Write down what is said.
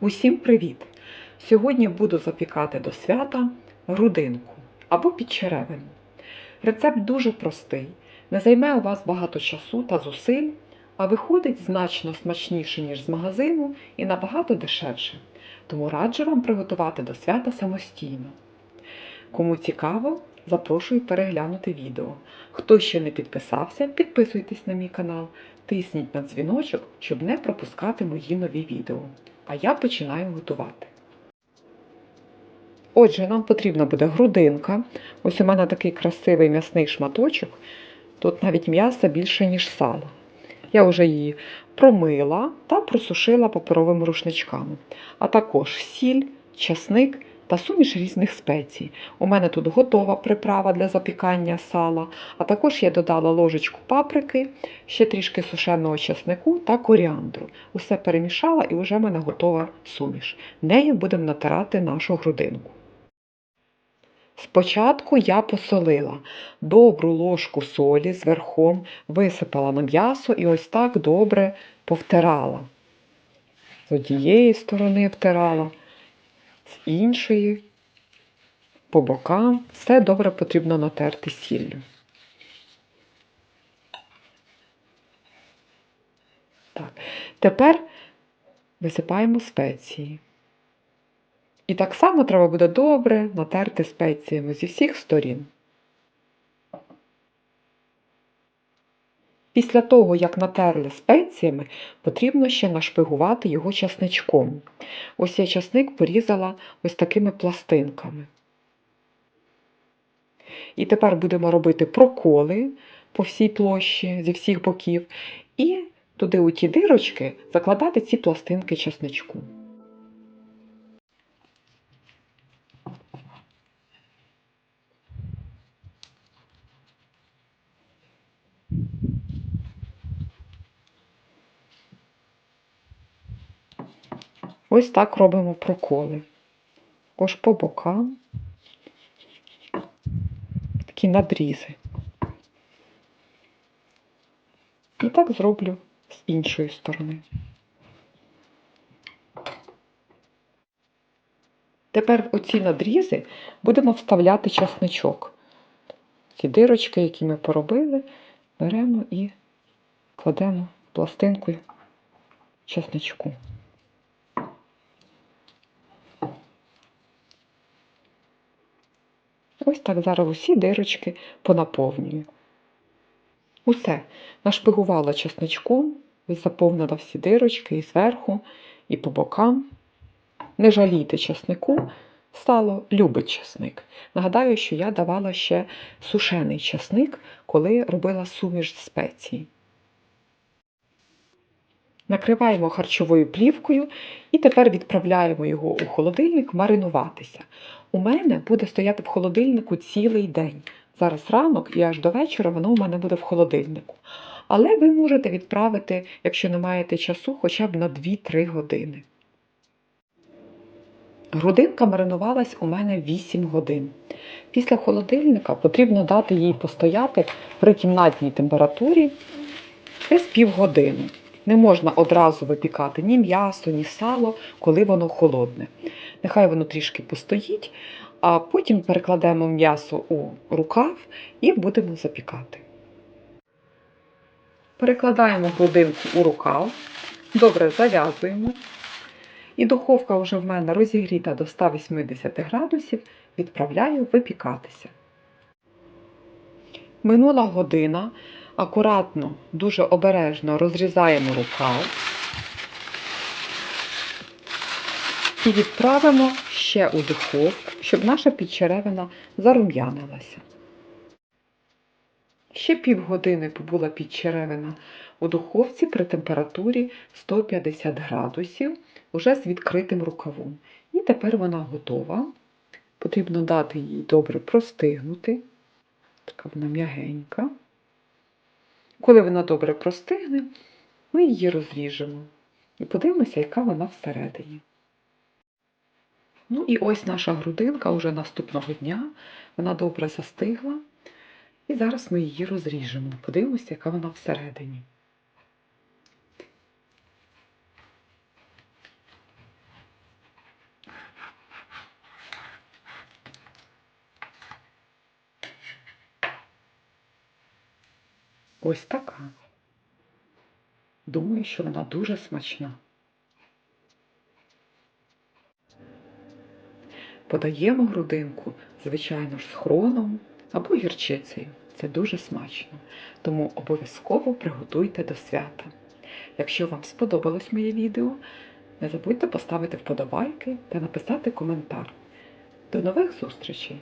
Усім привіт! Сьогодні буду запікати до свята грудинку або підчеревину. Рецепт дуже простий, не займе у вас багато часу та зусиль, а виходить значно смачніше, ніж з магазину і набагато дешевше. Тому раджу вам приготувати до свята самостійно. Кому цікаво, запрошую переглянути відео. Хто ще не підписався, підписуйтесь на мій канал, тисніть на дзвіночок, щоб не пропускати мої нові відео. А я починаю готувати. Отже, нам потрібна буде грудинка. Ось у мене такий красивий м'ясний шматочок. Тут навіть м'яса більше, ніж сала. Я вже її промила та просушила паперовими рушничками. А також сіль, часник та суміш різних спецій. У мене тут готова приправа для запікання сала, а також я додала ложечку паприки, ще трішки сушеного чеснику та коріандру. Усе перемішала і вже в мене готова суміш. Нею будемо натирати нашу грудинку. Спочатку я посолила добру ложку солі з верхом, висипала на м'ясо і ось так добре повтирала. З однієї сторони втирала, з іншої, по бокам. Все добре потрібно натерти сіллю. Так. Тепер висипаємо спеції. І так само треба буде добре натерти спеціями зі всіх сторін. Після того, як натерли спеціями, потрібно ще нашпигувати його часничком. Ось я часник порізала ось такими пластинками. І тепер будемо робити проколи по всій площі зі всіх боків, і туди у ті дирочки закладати ці пластинки часничку. Ось так робимо проколи. Також по бокам такі надрізи. І так зроблю з іншої сторони. Тепер оці надрізи будемо вставляти часничок. Ці дирочки, які ми поробили, беремо і кладемо пластинкою часничку. Ось так зараз усі дирочки понаповнюю. Усе нашпигувала чесничком, заповнила всі дирочки і зверху, і по бокам. Не жалійте чеснику, сало любить чесник. Нагадаю, що я давала ще сушений чесник, коли робила суміш спецій. Накриваємо харчовою плівкою і тепер відправляємо його у холодильник маринуватися. У мене буде стояти в холодильнику цілий день. Зараз ранок і аж до вечора воно у мене буде в холодильнику. Але ви можете відправити, якщо не маєте часу, хоча б на 2-3 години. Грудинка маринувалась у мене 8 годин. Після холодильника потрібно дати їй постояти при кімнатній температурі десь півгодини. Не можна одразу випікати ні м'ясо, ні сало, коли воно холодне. Нехай воно трішки постоїть, а потім перекладемо м'ясо у рукав і будемо запікати. Перекладаємо грудинку у рукав, добре зав'язуємо. І духовка вже в мене розігріта до 180 градусів, відправляю випікатися. Минула година, акуратно, дуже обережно розрізаємо рукав і відправимо ще у духовку, щоб наша підчеревина зарум'янилася. Ще півгодини побула підчеревина у духовці при температурі 150 градусів, уже з відкритим рукавом. І тепер вона готова. Потрібно дати їй добре простигнути. Така вона м'ягенька. Коли вона добре простигне, ми її розріжемо і подивимося, яка вона всередині. Ну і ось наша грудинка уже наступного дня. Вона добре застигла. І зараз ми її розріжемо. Подивимося, яка вона всередині. Ось така. Думаю, що вона дуже смачна. Подаємо грудинку, звичайно ж, з хроном або гірчицею. Це дуже смачно. Тому обов'язково приготуйте до свята. Якщо вам сподобалось моє відео, не забудьте поставити вподобайки та написати коментар. До нових зустрічей!